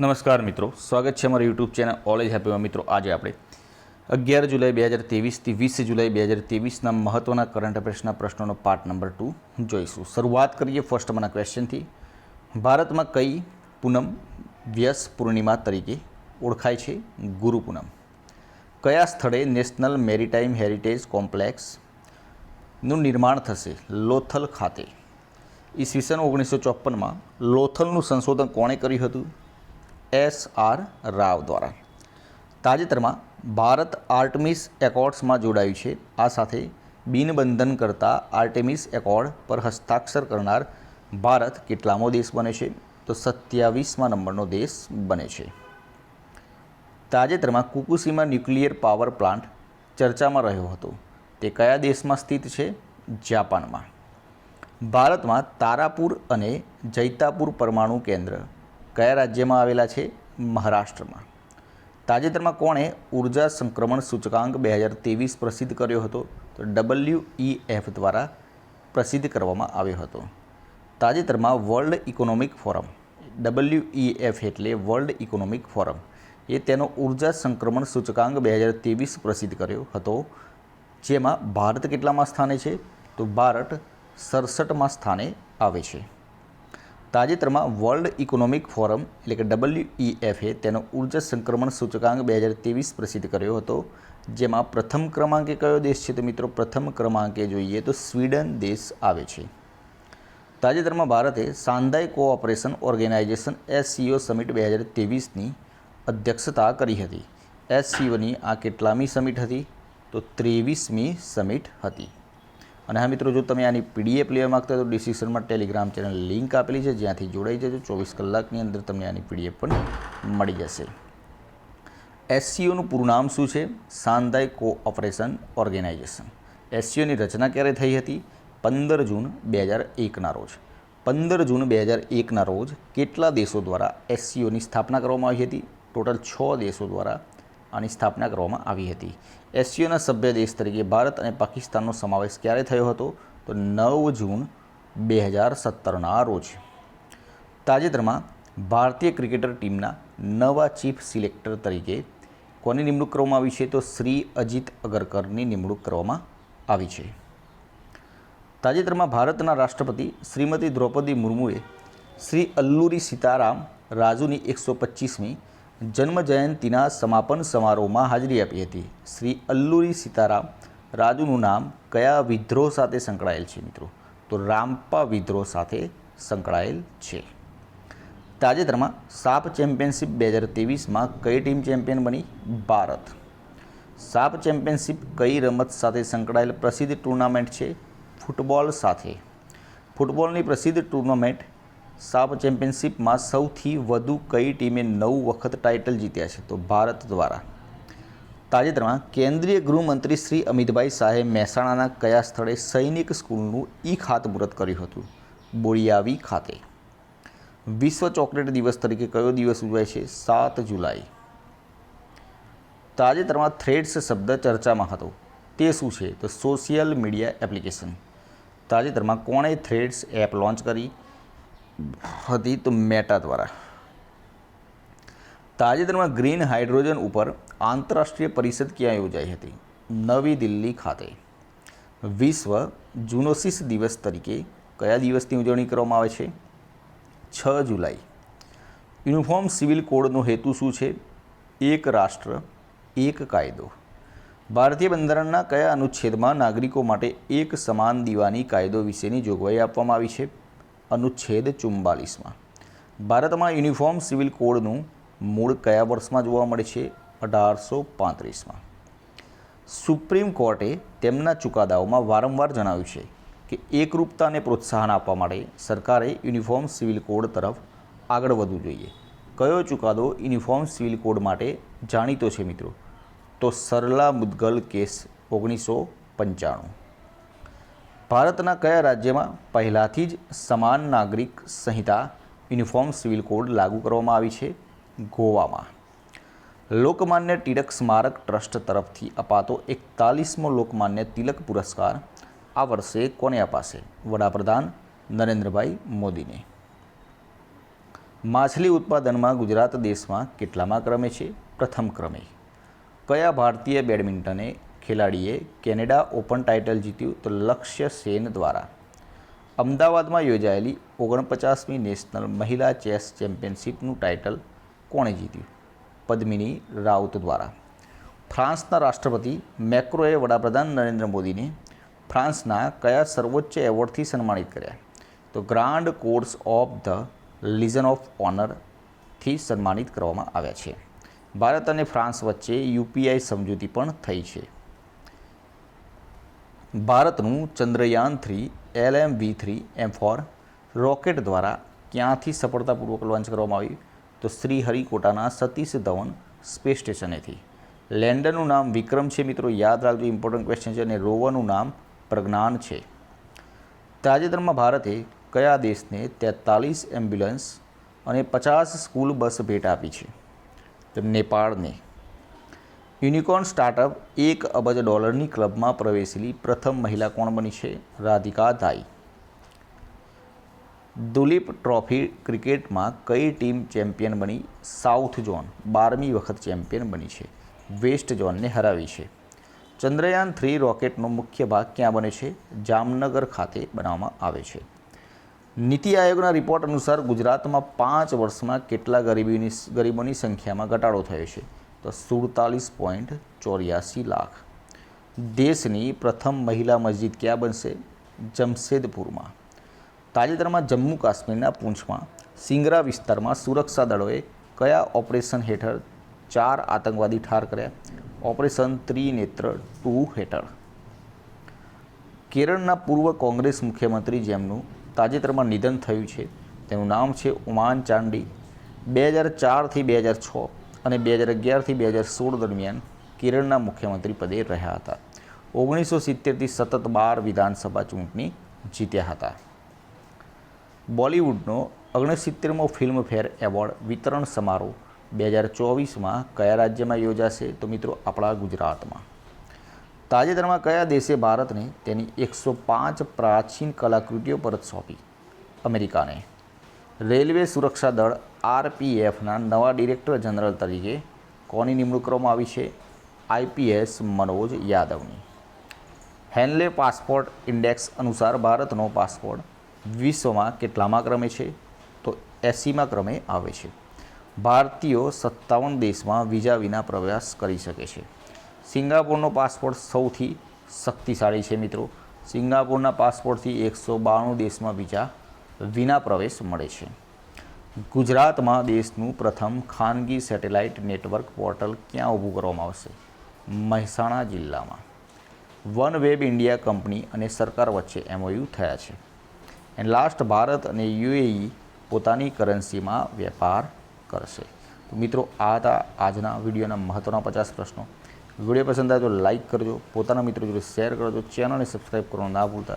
નમસ્કાર મિત્રો, સ્વાગત છે અમારા યુટ્યુબ ચેનલ ઓલેજ હેપીમાં મિત્રો, આજે આપણે અગિયાર જુલાઈ બે હજાર ત્રેવીસથી વીસ જુલાઈ બે હજાર ત્રેવીસના મહત્ત્વના કરંટ અફેર્સના પ્રશ્નોનો પાર્ટ નંબર ટુ જોઈશું. શરૂઆત કરીએ ફર્સ્ટ મના ક્વેશ્ચનથી ભારતમાં કઈ પૂનમ વ્યસ પૂર્ણિમા તરીકે ઓળખાય છે? ગુરુ પૂનમ. કયા સ્થળે નેશનલ મેરીટાઈમ હેરિટેજ કોમ્પ્લેક્સનું નિર્માણ થશે? લોથલ ખાતે. ઈસવીસન ઓગણીસો ચોપનમાં લોથલનું સંશોધન કોણે કર્યું હતું? એસ આર રાવ દ્વારા. તાજેતરમાં ભારત આર્ટમિસ એકોર્ડ્સમાં જોડાયું છે. આ સાથે બિનબંધન કરતા આર્ટેમિસ એકોર્ડ પર હસ્તાક્ષર કરનાર ભારત કેટલામો દેશ બને છે? તો સત્યાવીસમા નંબરનો દેશ બને છે. તાજેતરમાં કુકુસીમા ન્યુક્લિયર પાવર પ્લાન્ટ ચર્ચામાં રહ્યો હતો. તે કયા દેશમાં સ્થિત છે? જાપાનમાં. ભારતમાં તારાપુર અને જૈતાપુર પરમાણુ કેન્દ્ર કયા રાજ્યમાં આવેલા છે? મહારાષ્ટ્રમાં. તાજેતરમાં કોણે ઊર્જા સંક્રમણ સૂચકાંક બે હજાર ત્રેવીસ પ્રસિદ્ધ કર્યો હતો? તો ડબલ્યુ ઈ એફ દ્વારા પ્રસિદ્ધ કરવામાં આવ્યો હતો. તાજેતરમાં world economic forum, W E F એટલે વર્લ્ડ ઇકોનોમિક ફોરમ, એ તેનો ઊર્જા સંક્રમણ સૂચકાંક બે હજાર ત્રેવીસ પ્રસિદ્ધ કર્યો હતો. જેમાં ભારત કેટલામાં સ્થાને છે? તો ભારત સડસઠમાં સ્થાને આવે છે. તાજેતરમાં વર્લ્ડ ઇકોનોમિક ફોરમ, એટલે કે ડબલ્યુઈએફએ તેનો ઊર્જા સંક્રમણ સૂચકાંક બે હજાર ત્રેવીસ પ્રસિદ્ધ કર્યો હતો. જેમાં પ્રથમ ક્રમાંકે કયો દેશ છે તો મિત્રો, પ્રથમ ક્રમાંકે જોઈએ તો સ્વીડન દેશ આવે છે. તાજેતરમાં ભારતે Shanghai cooperation organisation SCO summit બે હજાર ત્રેવીસની અધ્યક્ષતા કરી હતી. એસસીઓની આ કેટલામી સમિટ હતી? તો ત્રેવીસમી સમિટ હતી. અને હા મિત્રો, જો તમે આની પીડીએફ લેવા માગતા હોય તો ડિસ્ક્રિપ્શનમાં ટેલિગ્રામ ચેનલ લિંક આપેલી છે, જ્યાંથી જોડાઈ જજો. ચોવીસ કલાકની અંદર તમને આની પીડીએફ પણ મળી જશે. એસસીઓનું પૂરું નામ શું છે? સાંધાઈ કોઓપરેશન ઓર્ગેનાઇઝેશન એસસીઓની રચના ક્યારે થઈ હતી? પંદર જૂન બે હજાર એકના રોજ. પંદર જૂન બે હજાર એકના રોજ કેટલા દેશો દ્વારા એસસીઓની સ્થાપના કરવામાં આવી હતી? ટોટલ છ દેશો દ્વારા આની સ્થાપના કરવામાં આવી હતી. એસસીઓના સભ્ય દેશ તરીકે ભારત અને પાકિસ્તાનનો સમાવેશ ક્યારે થયો હતો? તો નવ જૂન બે હજાર સત્તરના રોજ. તાજેતરમાં ભારતીય ક્રિકેટર ટીમના નવા ચીફ સિલેક્ટર તરીકે કોની નિમણૂક કરવામાં આવી છે? તો શ્રી અજીત અગરકરની નિમણૂક કરવામાં આવી છે. તાજેતરમાં ભારતના રાષ્ટ્રપતિ શ્રીમતી દ્રૌપદી મુર્મુએ શ્રી અલ્લુરી સીતારામ રાજુની એકસો પચીસમી જન્મ જયંતિના સમાપન સમારોહમાં હાજરી આપી હતી. શ્રી અલ્લુરી સીતારામ રાજુનું નામ કયા વિદ્રોહ સાથે સંકળાયેલ છે મિત્રો? તો રામપા વિદ્રોહ સાથે સંકળાયેલ છે. તાજેતરમાં સાપ ચેમ્પિયનશિપ બે હજાર ત્રેવીસમાં કઈ ટીમ ચેમ્પિયન બની? ભારત. સાપ ચેમ્પિયનશિપ કઈ રમત સાથે સંકળાયેલ પ્રસિદ્ધ ટુર્નામેન્ટ છે? ફૂટબોલ સાથે. ફૂટબોલની પ્રસિદ્ધ ટુર્નામેન્ટ સાપ ચેમ્પિયનશિપમાં સૌથી વધુ કઈ ટીમે નવ વખત ટાઇટલ જીત્યા છે? તો ભારત દ્વારા. તાજેતરમાં કેન્દ્રીય ગૃહમંત્રી શ્રી અમિતભાઈ શાહે મહેસાણાના કયા સ્થળે સૈનિક સ્કૂલનું ઈ ખાતમુહૂર્ત કર્યું હતું? બોળિયાવી ખાતે. વિશ્વ ચોકલેટ દિવસ તરીકે કયો દિવસ ઉજવાય છે? સાત જુલાઈ. તાજેતરમાં થ્રેડ્સ શબ્દ ચર્ચામાં હતો. તે શું છે? તો સોશિયલ મીડિયા એપ્લિકેશન. તાજેતરમાં કોણે થ્રેડ્સ એપ લોન્ચ કરી? હતી તો મેટા દ્વારા. તાજેતરમાં ગ્રીન હાઇડ્રોજન ઉપર આંતરરાષ્ટ્રીય પરિષદ ક્યાં યોજાઈ હતી? નવી દિલ્હી ખાતે. વિશ્વ જુનોસિસ દિવસ તરીકે કયા દિવસની ઉજવણી કરવામાં આવે છે? છ જુલાઈ. યુનિફોર્મ સિવિલ કોડનો હેતુ શું છે? એક રાષ્ટ્ર, એક કાયદો. ભારતીય બંધારણના કયા અનુચ્છેદમાં નાગરિકો માટે એક સમાન દીવાની કાયદો વિશેની જોગવાઈ આપવામાં આવી છે? અનુચ્છેદ ચુમ્બાલીસમાં ભારતમાં યુનિફોર્મ સિવિલ કોડનું મૂળ કયા વર્ષમાં જોવા મળે છે? અઢારસો પાંત્રીસમાં. સુપ્રીમ કોર્ટે તેમના ચુકાદાઓમાં વારંવાર જણાવ્યું છે કે એકરૂપતાને પ્રોત્સાહન આપવા માટે સરકારે યુનિફોર્મ સિવિલ કોડ તરફ આગળ વધવું જોઈએ. કયો ચુકાદો યુનિફોર્મ સિવિલ કોડ માટે જાણીતો છે મિત્રો? તો સરલા મુદગલ કેસ ઓગણીસો પંચાણું. ભારતના કયા રાજ્યમાં પહેલાંથી જ સમાન નાગરિક સંહિતા યુનિફોર્મ સિવિલ કોડ લાગુ કરવામાં આવી છે? ગોવામાં. લોકમાન્ય ટિળક સ્મારક ટ્રસ્ટ તરફથી અપાતો એકતાલીસમો લોકમાન્ય તિલક પુરસ્કાર આ વર્ષે કોને અપાશે? વડાપ્રધાન નરેન્દ્રભાઈ મોદીને. માછલી ઉત્પાદનમાં ગુજરાત દેશમાં કેટલામાં ક્રમે છે? પ્રથમ ક્રમે. કયા ભારતીય બેડમિન્ટને ખેલાડીએ કેનેડા ઓપન ટાઇટલ જીત્યું તો લક્ષ્ય સેન દ્વારા. અમદાવાદમાં યોજાયેલી ઓગણપચાસમી નેશનલ મહિલા ચેસ ચેમ્પિયનશિપનું ટાઇટલ કોણે જીત્યું? પદ્મિની રાઉત દ્વારા. ફ્રાન્સના રાષ્ટ્રપતિ મેક્રોએ વડાપ્રધાન નરેન્દ્ર મોદીને ફ્રાન્સના કયા સર્વોચ્ચ એવોર્ડથી સન્માનિત કર્યા? તો grand cross of the legion of ઓનરથી સન્માનિત કરવામાં આવ્યા છે. ભારત અને ફ્રાન્સ વચ્ચે યુપીઆઈ સમજૂતી પણ થઈ છે. ભારતનું Chandrayaan three L M V three, M four rocket દ્વારા ક્યાંથી સફળતાપૂર્વક લોન્ચ કરવામાં આવ્યું? તો શ્રીહરિકોટાના સતીશ ધવન સ્પેસ સ્ટેશનેથી. લેન્ડરનું નામ વિક્રમ છે મિત્રો, યાદ રાખજો ઇમ્પોર્ટન્ટ ક્વેશ્ચન છે અને રોવરનું નામ પ્રજ્ઞાન છે. તાજેતરમાં ભારતે કયા દેશને તેતાલીસ એમ્બ્યુલન્સ અને પચાસ સ્કૂલ બસ ભેટ આપી છે? નેપાળને. યુનિકોર્ન સ્ટાર્ટઅપ એક અબજ ડોલરની ક્લબમાં પ્રવેશેલી પ્રથમ મહિલા કોણ બની છે? રાધિકા ધાઈ દુલીપ ટ્રોફી ક્રિકેટમાં કઈ ટીમ ચેમ્પિયન બની? સાઉથ ઝોન બારમી વખત ચેમ્પિયન બની છે. વેસ્ટ ઝોનને હરાવી છે. ચંદ્રયાન થ્રી રોકેટનો મુખ્ય ભાગ ક્યાં બને છે? જામનગર ખાતે બનાવવામાં આવે છે. નીતિ આયોગના રિપોર્ટ અનુસાર ગુજરાતમાં પાંચ વર્ષમાં કેટલા ગરીબીની ગરીબોની સંખ્યામાં ઘટાડો થયો છે. તો સુડતાલીસ પોઈન્ટ ચોર્યાસી લાખ. દેશની પ્રથમ મહિલા મસ્જિદ ક્યાં બનશે? જમશેદપુરમાં. તાજેતરમાં જમ્મુ કાશ્મીરના પૂંછમાં. સિંગરા વિસ્તારમાં સુરક્ષા દળોએ કયા ઓપરેશન હેઠળ ચાર આતંકવાદી ઠાર કર્યા? ઓપરેશન ત્રિનેત્ર ટુ હેઠળ. કેરળના પૂર્વ કોંગ્રેસ મુખ્યમંત્રી જેમનું તાજેતરમાં નિધન થયું છે, તેનું નામ છે ઉમાન ચાંડી. બે હજાર ચારથી બે હજાર છ અને બે હજાર અગિયારથી બે હજાર સોળ દરમિયાન કેરળના મુખ્યમંત્રી પદે રહ્યા હતા. ઓગણીસો સિત્તેરથી સતત બાર વિધાનસભા ચૂંટણી જીત્યા હતા. બોલિવૂડનો ઓગણસિત્તેરમો ફિલ્મફેર એવોર્ડ વિતરણ સમારોહ બે હજાર ચોવીસમાં કયા રાજ્યમાં યોજાશે તો મિત્રો આપણા ગુજરાતમાં. તાજેતરમાં કયા દેશે ભારતને તેની એકસો પાંચ પ્રાચીન કલાકૃતિઓ પરત સોંપી? અમેરિકાને. રેલવે સુરક્ષા દળ આરપીએફના નવા ડિરેક્ટર જનરલ તરીકે કોની નિમણૂક કરવામાં આવી છે? આઈપીએસ મનોજ યાદવની. હેન્લે પાસપોર્ટ ઇન્ડેક્સ અનુસાર ભારતનો પાસપોર્ટ વિશ્વમાં કેટલામાં ક્રમે છે? તો એંસીમાં ક્રમે આવે છે. ભારતીયો સત્તાવન દેશમાં વિઝા વિના પ્રવાસ કરી શકે છે. સિંગાપોરનો પાસપોર્ટ સૌથી શક્તિશાળી છે મિત્રો. સિંગાપોરના પાસપોર્ટથી એકસો બાણું દેશમાં વિઝા વિના પ્રવેશ મળે છે. ગુજરાતમાં દેશનું પ્રથમ ખાનગી સેટેલાઇટ નેટવર્ક પોર્ટલ ક્યાં ઊભું કરવામાં આવશે? મહેસાણા જિલ્લામાં. વન વેબ ઇન્ડિયા કંપની અને સરકાર વચ્ચે એમઓયુ થયા છે. એન્ડ લાસ્ટ ભારત અને યુએઈ પોતાની કરન્સીમાં વેપાર કરશે. તો મિત્રો, આ હતા આજના વિડીયોના મહત્ત્વના પચાસ પ્રશ્નો. વીડિયો પસંદ આવે તો લાઇક કરજો. પોતાના મિત્રો જોડે શેર કરજો. ચેનલને સબસ્ક્રાઈબ કરવાનું ના ભૂલતા.